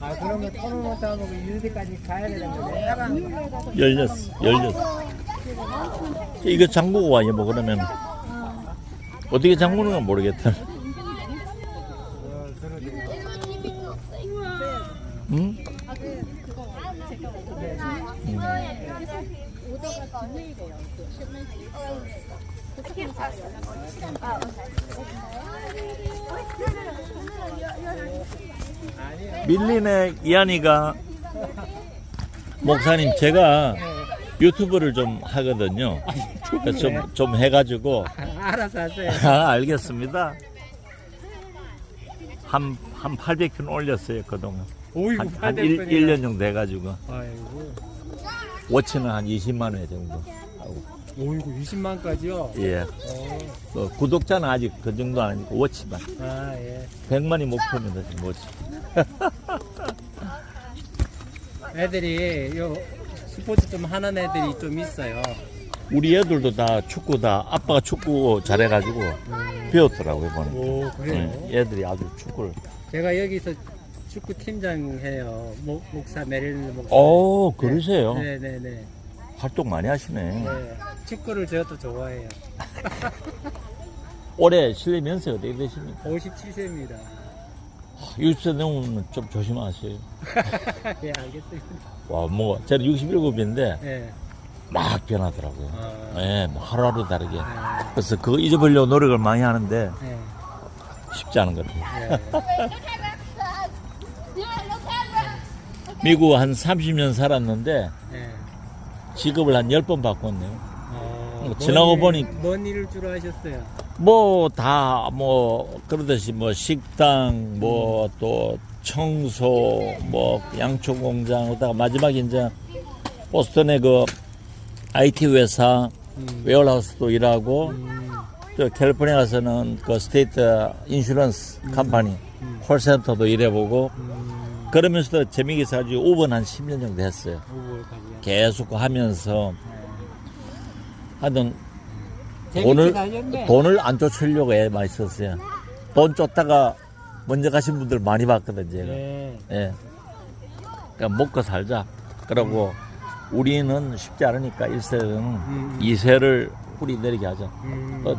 아 그러면 하고 유대까지 가야 되는 거네. 열렸어, 열렸어. 이거 잠그고 와요, 뭐, 그러면. 어떻게 잠그는가 모르겠다. 응? 밀린의 이한이가 목사님 제가 유튜브를 좀 하거든요. 그래서 좀, 좀 해가지고 알아서 하세요. 아, 알겠습니다. 한, 한 800편 올렸어요, 그동안. 오이구 한, 한 1, 1년 정도 돼가지고. 아이고. 워치는 한 20만 회 정도 하고. 오이구 20만까지요. 예. 어. 뭐 구독자는 아직 그 정도 아니고, 워치만. 아 예. 100만이 목표입니다, 지금 워치. 애들이 요 스포츠 좀 하는 애들이 좀 있어요. 우리 애들도 다 축구 다, 아빠가 축구 잘해가지고 배웠더라고요, 보니까. 오 그래요. 예, 애들이 아주 축구를. 제가 여기서 축구 팀장 해요. 목, 목사 메릴 목사. 오, 그러세요? 네네네. 활동 많이 하시네. 네. 축구를 저도 좋아해요. 올해 실내 연세가 어떻게 되십니까? 57세입니다. 60세 넘으면 좀 조심하세요. 예 알겠습니다. 와, 뭐, 저는 67인데 네. 막 변하더라고요. 아, 예, 뭐 하루하루 다르게. 네. 그래서 그거 잊어버리려고 노력을 많이 하는데 네. 쉽지 않은 것 같아요. 네. 미국 한 30년 살았는데 네. 직업을 한 10번 바꿨네요. 어, 지나고 뭔 보니- 일- 뭔 일을 주로 하셨어요? 뭐 다 뭐 그러듯이 뭐 식당 뭐 또 청소 뭐 양초 공장 그다가 마지막에 이제 보스턴의 그 IT 회사 음. 웨어하우스도 일하고 음, 또 캘리포니아 가서는 그 스테이트 인슈런스 컴퍼니 음. 콜센터도 일해보고 음, 그러면서도 재미있게 사가지고 우번 한 10년 정도 했어요. 계속 하면서 하여튼 돈을. 돈을 안 쫓으려고 애 많이 썼어요. 돈 쫓다가 먼저 가신 분들 많이 봤거든 제가. 네. 예. 그러니까 먹고 살자. 그러고 우리는 쉽지 않으니까 1세는 음. 2세를 뿌리 내리게 하자. 음, 어,